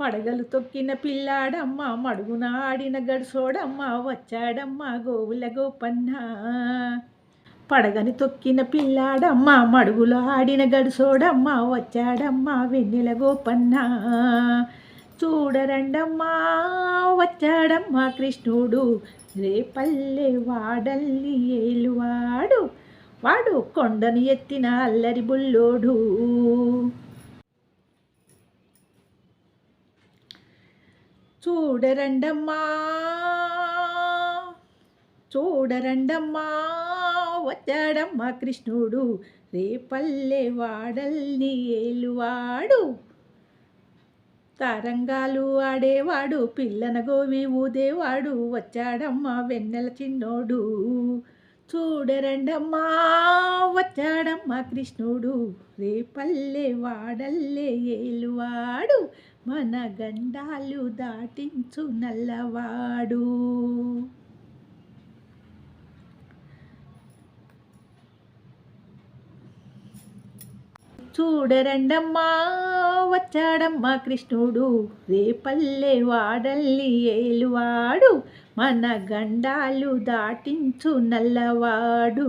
పడగలు తొక్కిన పిల్లాడమ్మ మడుగున ఆడిన గడుసోడమ్మ వచ్చాడమ్మ గోవుల గోపన్న. పడగని తొక్కిన పిల్లాడమ్మ మడుగులో ఆడిన గడుసోడమ్మ వచ్చాడమ్మ వెన్నెల గోపన్న. చూడరండమ్మా వచ్చాడమ్మ కృష్ణుడు రేపల్లె వాడల్లి ఏలువాడు వాడు కొండను ఎత్తిన అల్లరి బుల్లోడు. చూడరండమ్మా. చూడరండమ్మా వచ్చాడమ్మా కృష్ణుడు. రేపల్లె వాడల్ని ఏలువాడు. తరంగాలు ఆడేవాడు పిల్లన గోవి ఊదేవాడు వచ్చాడమ్మా వెన్నెల చిన్నోడు. చూడరండమ్మా వచ్చాడమ్మా కృష్ణుడు. రేపల్లె వాడల్లే ఏలువాడు. మన గండాలు దాటించు నల్లవాడు. చూడరండమ్మా వచ్చాడమ్మా కృష్ణుడు. రేపల్లె వాడల్లి ఏలువాడు. మన గండాలు దాటించు నల్లవాడు.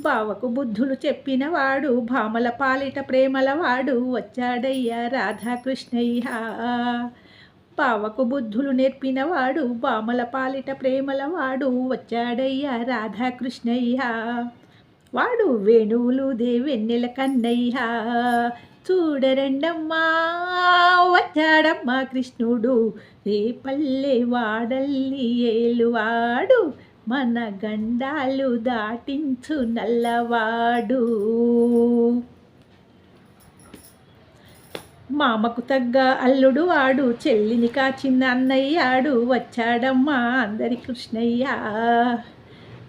బావకు బుద్ధులు చెప్పినవాడు భామల పాలిట ప్రేమలవాడు వచ్చాడయ్యా రాధాకృష్ణయ్య. బావకు బుద్ధులు నేర్పినవాడు బామల పాలిట ప్రేమలవాడు వచ్చాడయ్యా రాధాకృష్ణయ్య. వాడు వేణువులు దేవెన్నెల కన్నయ్య. చూడరండమ్మా వచ్చాడమ్మా కృష్ణుడు. రేపల్లె వాడల్లి ఏలువాడు. మన గండాలు దాటించు నల్లవాడు. మామకు తగ్గ అల్లుడు వాడు చెల్లిని కాచిన అన్నయ్యాడు వచ్చాడమ్మా అందరి కృష్ణయ్య.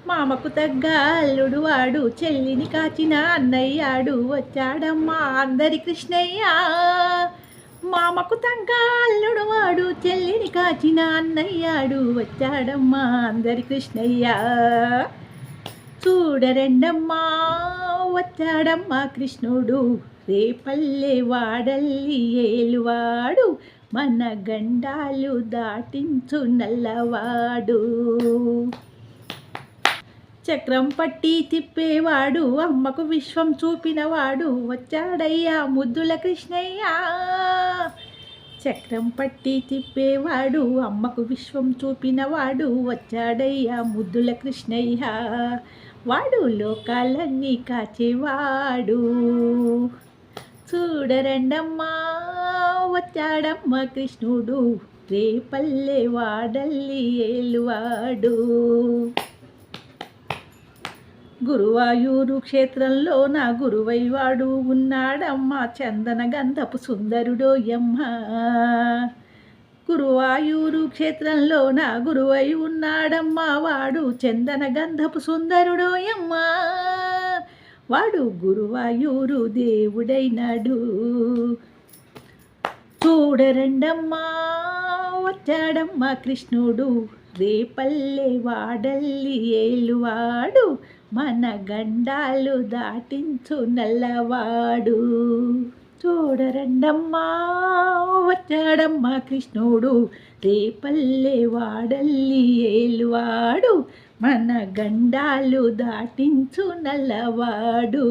మామకు తగ్గ అల్లుడు వాడు చెల్లిని కాచిన అన్నయ్యాడు వచ్చాడమ్మా అందరి కృష్ణయ్య. మామకు తగ్గ అల్లుడు వాడు చెల్లిని కాచిన అన్నయ్యాడు వచ్చాడమ్మా అందరి కృష్ణయ్య. చూడరండమ్మా వచ్చాడమ్మా కృష్ణుడు రేపల్లె వాడల్లి ఏలువాడు మన గండాలు దాటించు నల్లవాడు. చక్రం పట్టి తిప్పేవాడు అమ్మకు విశ్వం చూపినవాడు వచ్చాడయ్యా ముద్దుల కృష్ణయ్యా. చక్రం పట్టి తిప్పేవాడు అమ్మకు విశ్వం చూపినవాడు వచ్చాడయ్యా ముద్దుల కృష్ణయ్య. వాడు లోకాలన్నీ కాచేవాడు. చూడరండమ్మా వచ్చాడమ్మ కృష్ణుడు రేపల్లె వాడల్లి ఏలువాడు. గురువాయూరు క్షేత్రంలో నా గురువైవాడు ఉన్నాడమ్మా. చందన గంధపు సుందరుడోయమ్మ గురువాయూరు క్షేత్రంలో నా గురువై ఉన్నాడమ్మా. వాడు చందన గంధపు సుందరుడోయమ్మ వాడు గురువాయూరు దేవుడైనాడు. చూడరండమ్మా వచ్చాడమ్మా కృష్ణుడు. రేపల్లె వాడల్లి ఏలువాడు. మన గండాలు దాటించు నల్లవాడు. చూడరండమ్మా వచ్చాడమ్మా కృష్ణుడు. రేపల్లె వాడల్లి ఏలువాడు. మన గండాలు దాటించు నల్లవాడు.